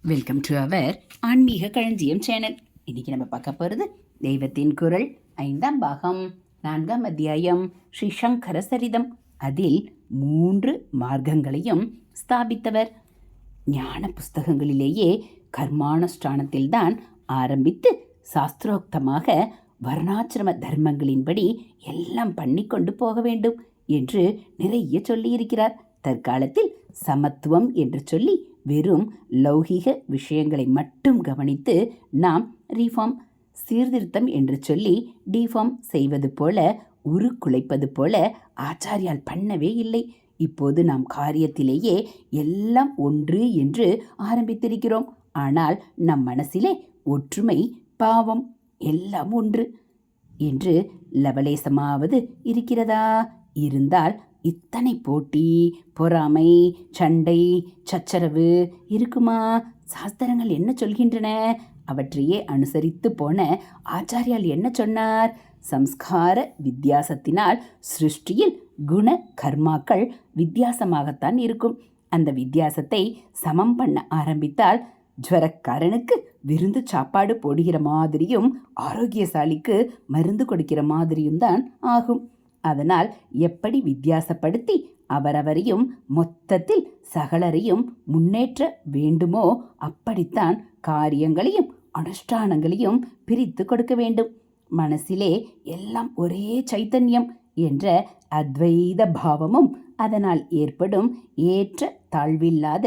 Welcome to our ஆன்மீக களஞ்சியம் channel இன்னைக்கு நம்ம பார்க்க போகிறது தெய்வத்தின் குரல் ஐந்தாம் பாகம் நான்காம் அத்தியாயம் ஸ்ரீ சங்கர சரிதம். அதில் மூன்று மார்க்கங்களையும் ஸ்தாபித்தவர். ஞான புஸ்தகங்களிலேயே கர்மானுஷ்டானத்தில்தான் ஆரம்பித்து சாஸ்திரோக்தமாக வர்ணாசிரம தர்மங்களின்படி எல்லாம் பண்ணி கொண்டு போக வேண்டும் என்று நிறைய சொல்லியிருக்கிறார். தற்காலத்தில் சமத்துவம் என்று சொல்லி வெறும் லௌகிக விஷயங்களை மட்டும் கவனித்து நாம் ரீஃபார்ம் சீர்திருத்தம் என்று சொல்லி டிஃபார்ம் செய்வது போல உருக்குலைப்பது போல ஆச்சாரியால் பண்ணவே இல்லை. இப்போது நாம் காரியத்திலேயே எல்லாம் ஒன்று என்று ஆரம்பித்திருக்கிறோம். ஆனால் நம் மனசிலே ஒற்றுமை பாவம் எல்லாம் ஒன்று. என்று லவலேசமாவது இருக்கிறதா? இருந்தால் இத்தனை போட்டி பொறாமை சண்டை சச்சரவு இருக்குமா? சாஸ்திரங்கள் என்ன சொல்கின்றன? அவற்றையே அனுசரித்து போன ஆச்சாரியால் என்ன சொன்னார்? சம்ஸ்கார வித்தியாசத்தினால் சிருஷ்டியில் குண கர்மாக்கள் வித்தியாசமாகத்தான் இருக்கும். அந்த வித்தியாசத்தை சமம் பண்ண ஆரம்பித்தால் ஜுவரக்காரனுக்கு விருந்து சாப்பாடு போடுகிற மாதிரியும் ஆரோக்கியசாலிக்கு மருந்து கொடுக்கிற மாதிரியும் தான் ஆகும். அதனால் எப்படி வித்தியாசப்படுத்தி அவரவரையும் மொத்தத்தில் சகலரையும் முன்னேற்ற வேண்டுமோ அப்படித்தான் காரியங்களையும் அனுஷ்டானங்களையும் பிரித்து கொடுக்க வேண்டும். மனசிலே எல்லாம் ஒரே சைத்தன்யம் என்ற அத்வைத பாவமும் அதனால் ஏற்படும் ஏற்ற தாழ்வில்லாத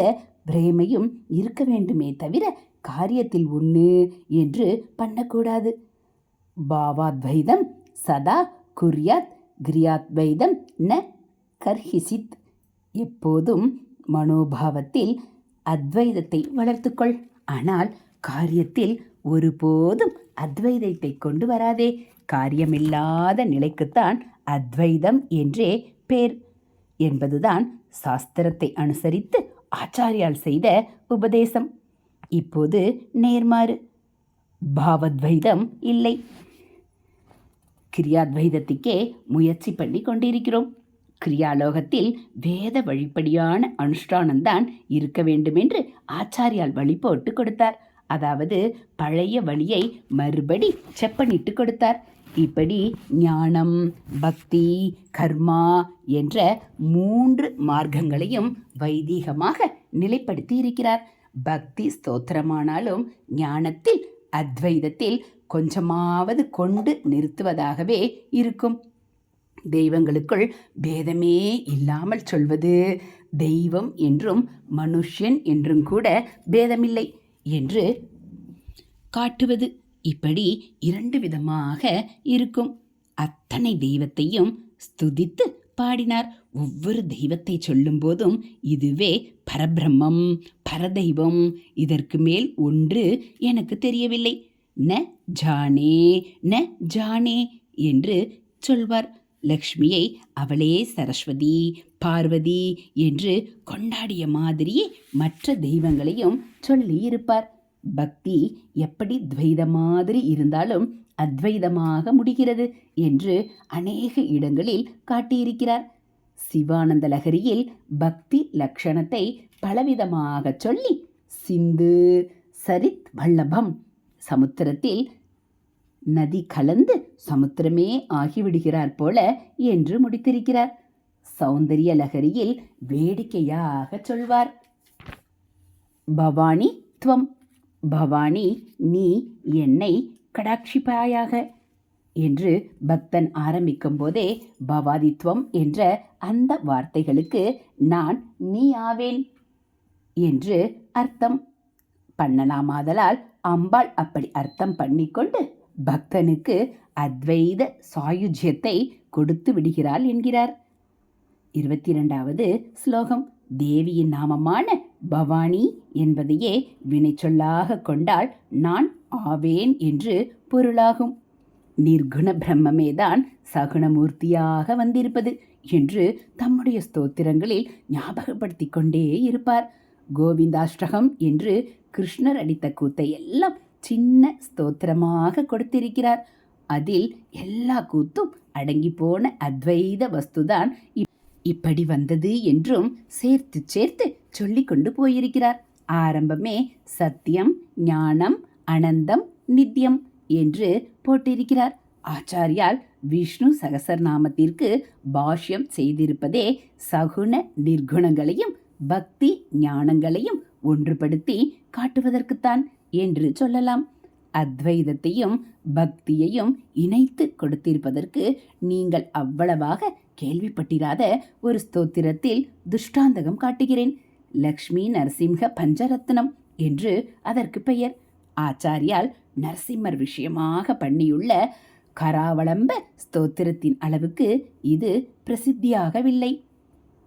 பிரேமையும் இருக்க வேண்டுமே தவிர காரியத்தில் ஒன்று என்று பண்ணக்கூடாது. பாவாத்வைதம் சதா குர்யாத் கிரியாத்வைதம் ந கர்ஹிசித். எப்போதும் மனோபாவத்தில் அத்வைதத்தை வளர்த்துக்கொள். ஆனால் காரியத்தில் ஒருபோதும் அத்வைதத்தை கொண்டு வராதே. காரியமில்லாத நிலைக்குத்தான் அத்வைதம் என்றே பேர் என்பதுதான் சாஸ்திரத்தை அனுசரித்து ஆச்சாரியால் செய்த உபதேசம். இப்போது நேர்மாறு. பாவத்வைதம் இல்லை. கிரியாத்வைதத்துக்கே முயற்சி பண்ணி கொண்டிருக்கிறோம். கிரியாலோகத்தில் வேத வழிப்படியான அனுஷ்டானம்தான் இருக்க வேண்டுமென்று ஆச்சாரியால் வழி போட்டு கொடுத்தார். அதாவது பழைய வழியை மறுபடி செப்பனிட்டு கொடுத்தார். இப்படி ஞானம் பக்தி கர்மா என்ற மூன்று மார்க்கங்களையும் வைதீகமாக நிலைப்படுத்தி இருக்கிறார். பக்தி ஸ்தோத்திரமானாலும் ஞானத்தில் அத்வைதத்தில் கொஞ்சமாவது கொண்டு நிறுத்துவதாகவே இருக்கும். தெய்வங்களுக்குள் பேதமே இல்லாமல் சொல்வது தெய்வம் என்றும் மனுஷன் என்றும் கூட பேதமில்லை என்று காட்டுவது இப்படி இரண்டு விதமாக இருக்கும். அத்தனை தெய்வத்தையும் ஸ்துதித்து பாடினார். ஒவ்வொரு தெய்வத்தை சொல்லும்போதும் இதுவே பரபிரம்மம் பரதெய்வம் இதற்கு மேல் ஒன்று எனக்கு தெரியவில்லை. ந ஜானே ந ஜானே என்று சொல்வார். லக்ஷ்மியை அவளே சரஸ்வதி பார்வதி என்று கொண்டாடிய மாதிரியே மற்ற தெய்வங்களையும் சொல்லியிருப்பார் பக்தி எப்படி துவைத மாதிரி இருந்தாலும் அத்வைதமாக முடிகிறது என்று அநேக இடங்களில் காட்டியிருக்கிறார். சிவானந்த லகரியில் பக்தி லக்ஷணத்தை பலவிதமாக சொல்லி சிந்து சரித் வல்லபம் சமுத்திரத்தில் நதி கலந்து சமுத்திரமே ஆகிவிடுகிறார் போல என்று முடித்திருக்கிறார். சௌந்தரிய லகரியில் வேடிக்கையாக சொல்வார். பவானி துவம். பவானி நீ என்னை கடாட்சிப்பாயாக என்று பக்தன் ஆரம்பிக்கும் போதே பவாதித்வம் என்ற அந்த வார்த்தைகளுக்கு நான் நீ ஆவேன் என்று அர்த்தம். பண்ணலாமாதலால் அம்பாள் அப்படி அர்த்தம் பண்ணிக்கொண்டு பக்தனுக்கு அத்வைத சாயுஜ்யத்தை கொடுத்து விடுகிறாள் என்கிறார். இருபத்தி இரண்டாவது ஸ்லோகம். தேவியின் நாமமான பவானி என்பதையே வினைச்சொல்லாக கொண்டால் நான் ஆவேன் என்று பொருளாகும். நிர்குண பிரம்மமேதான் சகுணமூர்த்தியாக வந்திருப்பது என்று தம்முடைய ஸ்தோத்திரங்களில் ஞாபகப்படுத்தி கொண்டே இருப்பார். கோவிந்தாஷ்டகம் என்று கிருஷ்ணர் அடித்த கூத்தை எல்லாம் சின்ன ஸ்தோத்திரமாக கொடுத்திருக்கிறார். அதில் எல்லா கூத்தும் அடங்கி போன அத்வைத வஸ்துதான் இப்படி வந்தது என்றும் சேர்த்து சேர்த்து சொல்லிக் கொண்டு போயிருக்கிறார். ஆரம்பமே சத்தியம் ஞானம் அனந்தம் நித்தியம் என்று போட்டிருக்கிறார். ஆச்சாரியால் விஷ்ணு சகசரநாமத்திற்கு பாஷ்யம் செய்திருப்பதே சகுண நிர்குணங்களையும் பக்தி ஞானங்களையும் ஒன்றுபடுத்தி காட்டுவதற்குத்தான் என்று சொல்லலாம். அத்வைதத்தையும் பக்தியையும் இணைத்து கொடுத்திருப்பதற்கு நீங்கள் அவ்வளவாக கேள்விப்பட்டிராத ஒரு ஸ்தோத்திரத்தில் துஷ்டாந்தகம் காட்டுகிறேன். லக்ஷ்மி நரசிம்ஹ பஞ்சரத்னம் என்று அதற்கு பெயர். ஆச்சாரியால் நரசிம்மர் விஷயமாக பண்ணியுள்ள கராவளம்ப ஸ்தோத்திரத்தின் அளவுக்கு இது பிரசித்தியாகவில்லை.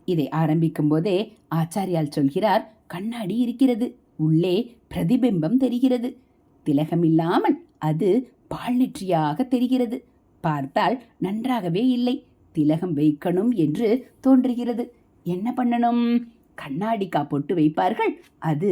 இதை ஆரம்பிக்கும் போதே ஆச்சாரியால் சொல்கிறார் கண்ணாடி இருக்கிறது உள்ளே பிரதிபிம்பம் தெரிகிறது. திலகம் இல்லாமல் அது பால்நெற்றியாக தெரிகிறது. பார்த்தால் நன்றாகவே இல்லை. திலகம் வைக்கணும் என்று தோன்றுகிறது. என்ன பண்ணணும்? கண்ணாடிக்கா போட்டு வைப்பார்கள். அது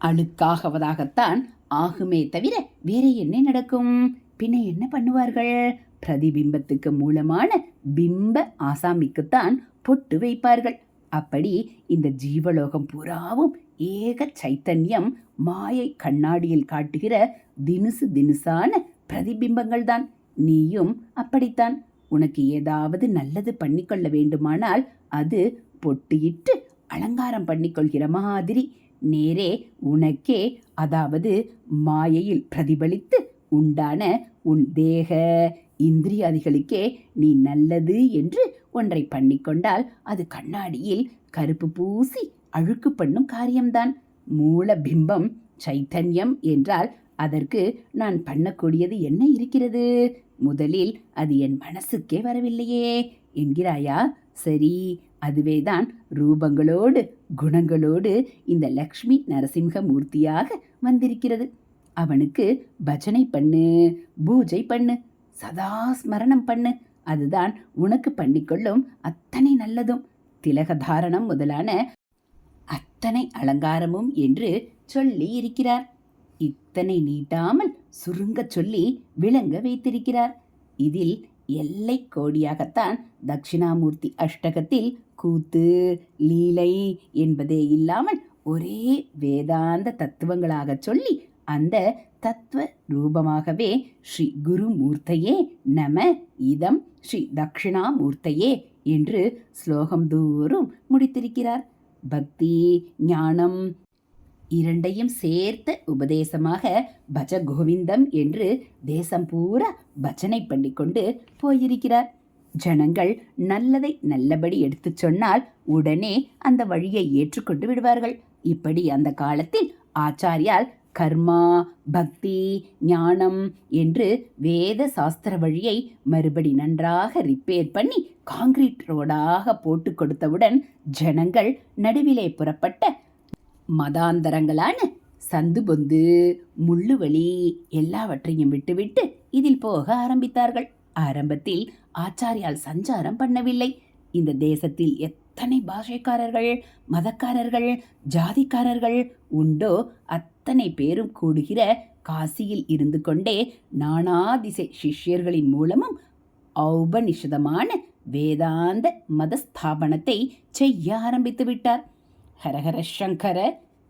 அழுக்காகவதாகத்தான் ஆகுமே தவிர வேற என்ன நடக்கும்? பின்ன என்ன பண்ணுவார்கள்? பிரதிபிம்பத்துக்கு மூலமான பிம்ப ஆசாமிக்குத்தான் பொட்டு வைப்பார்கள். அப்படி இந்த ஜீவலோகம் பூராவும் ஏக சைத்தன்யம் மாயை கண்ணாடியில் காட்டுகிற தினுசு தினுசான பிரதிபிம்பங்கள் தான் நீயும் அப்படித்தான். உனக்கு ஏதாவது நல்லது பண்ணிக்கொள்ள வேண்டுமானால் அது பொட்டியிட்டு அலங்காரம் பண்ணிக்கொள்கிற மாதிரி. நேரே உனக்கே அதாவது மாயையில் பிரதிபலித்து உண்டான உன் தேக இந்திரியாதிகளுக்கே நீ நல்லது என்று ஒன்றை பண்ணிக்கொண்டால் அது கண்ணாடியில் கருப்பு பூசி அழுக்கு பண்ணும் காரியம்தான். மூல பிம்பம் சைத்தன்யம் என்றால் அதற்கு நான் பண்ணக்கூடியது என்ன இருக்கிறது? முதலில் அது என் மனசுக்கே வரவில்லையே. என்கிறாயா? சரி அதுவேதான் ரூபங்களோடு குணங்களோடு இந்த லக்ஷ்மி நரசிம்ஹ மூர்த்தியாக வந்திருக்கிறது. அவனுக்கு பஜனை பண்ணு பூஜை பண்ணு சதா ஸ்மரணம் பண்ணு. அதுதான் உனக்கு பண்ணிக்கொள்ளும் அத்தனை நல்லதும். திலகதாரணம் முதலான அத்தனை அலங்காரமும் என்று சொல்லி இருக்கிறார். இத்தனை நீட்டாமல் சுருங்கச் சொல்லி விளங்க வைத்திருக்கிறார். இதில் எல்லை கோடியாகத்தான் தட்சிணாமூர்த்தி அஷ்டகத்தில் கூத்து லீலை என்பதே இல்லாமல் ஒரே வேதாந்த தத்துவங்களாக சொல்லி அந்த தத்துவ ரூபமாகவே ஸ்ரீ குருமூர்த்தையே நம இதம் ஸ்ரீ தக்ஷிணாமூர்த்தையே என்று ஸ்லோகம் தோறும் முடித்திருக்கிறார். பக்தி ஞானம் இரண்டையும் சேர்த்த உபதேசமாக பஜ கோவிந்தம் என்று தேசம் பூரா பஜனை பண்ணிக்கொண்டு போயிருக்கிறார். ஜனங்கள் நல்லதை நல்லபடி எடுத்துச் சொன்னால் உடனே அந்த வழியை ஏற்றுக்கொண்டு விடுவார்கள். இப்படி அந்த காலத்தில் ஆச்சாரியால் கர்மா பக்தி ஞானம் என்று வேத சாஸ்திர வழியை மறுபடி நன்றாக ரிப்பேர் பண்ணி காங்கிரீட் ரோடாக போட்டு கொடுத்தவுடன் ஜனங்கள் நடுவிலே புறப்பட்ட மதாந்தரங்களான சந்து பொந்து முள்ளுவலி எல்லாவற்றையும் விட்டுவிட்டு இதில் போக ஆரம்பித்தார்கள். ஆரம்பத்தில் ஆச்சாரியால் சஞ்சாரம் பண்ணவில்லை. இந்த தேசத்தில் எத்தனை பாஷைக்காரர்கள் மதக்காரர்கள் ஜாதிக்காரர்கள் உண்டோ அத் அத்தனை பேரும் கூடுகிற காசியில் இருந்து கொண்டே நானாதிசை சிஷ்யர்களின் மூலமும் ஔபனிஷதமான வேதாந்த மதஸ்தாபனத்தை செய்ய ஆரம்பித்து விட்டார். ஹரஹர சங்கர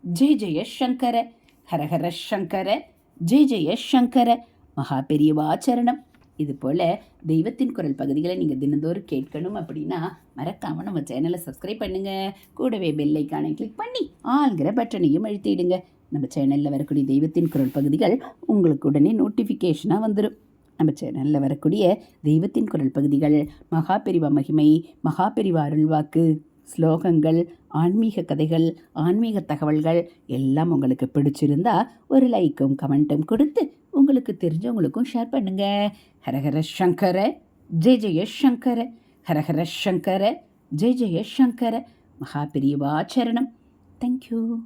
ஜெய ஜெய சங்கர ஹரஹர சங்கர ஜெய ஜெய சங்கர மகா பெரியவாச்சரணம் இது போல் தெய்வத்தின் குரல் பகுதிகளை நீங்கள் தினந்தோறும் கேட்கணும் அப்படின்னா மறக்காமல் நம்ம சேனலை சப்ஸ்கிரைப் பண்ணுங்கள் கூடவே பெல்லைக்கானை கிளிக் பண்ணி ஆள்கிற பட்டனையும் அழுத்திடுங்க. நம்ம சேனலில் வரக்கூடிய தெய்வத்தின் குரல் பகுதிகள் உங்களுக்கு உடனே நோட்டிஃபிகேஷனாக வந்துடும் நம்ம சேனலில் வரக்கூடிய தெய்வத்தின் குரல் பகுதிகள் மகாபெரிவா மகிமை மகா அருள்வாக்கு ஸ்லோகங்கள் ஆன்மீக கதைகள் ஆன்மீக தகவல்கள் எல்லாம் உங்களுக்கு பிடிச்சிருந்தா ஒரு லைக்கும் கமெண்ட்டும் கொடுத்து உங்களுக்கு தெரிஞ்சவங்களுக்கும் ஷேர் பண்ணுங்க. ஹரஹர சங்கர ஜெய ஜெய சங்கர ஹரஹர சங்கர ஜெய ஜெய சங்கர மகாபிரியவாச்சரணம் தேங்க்யூ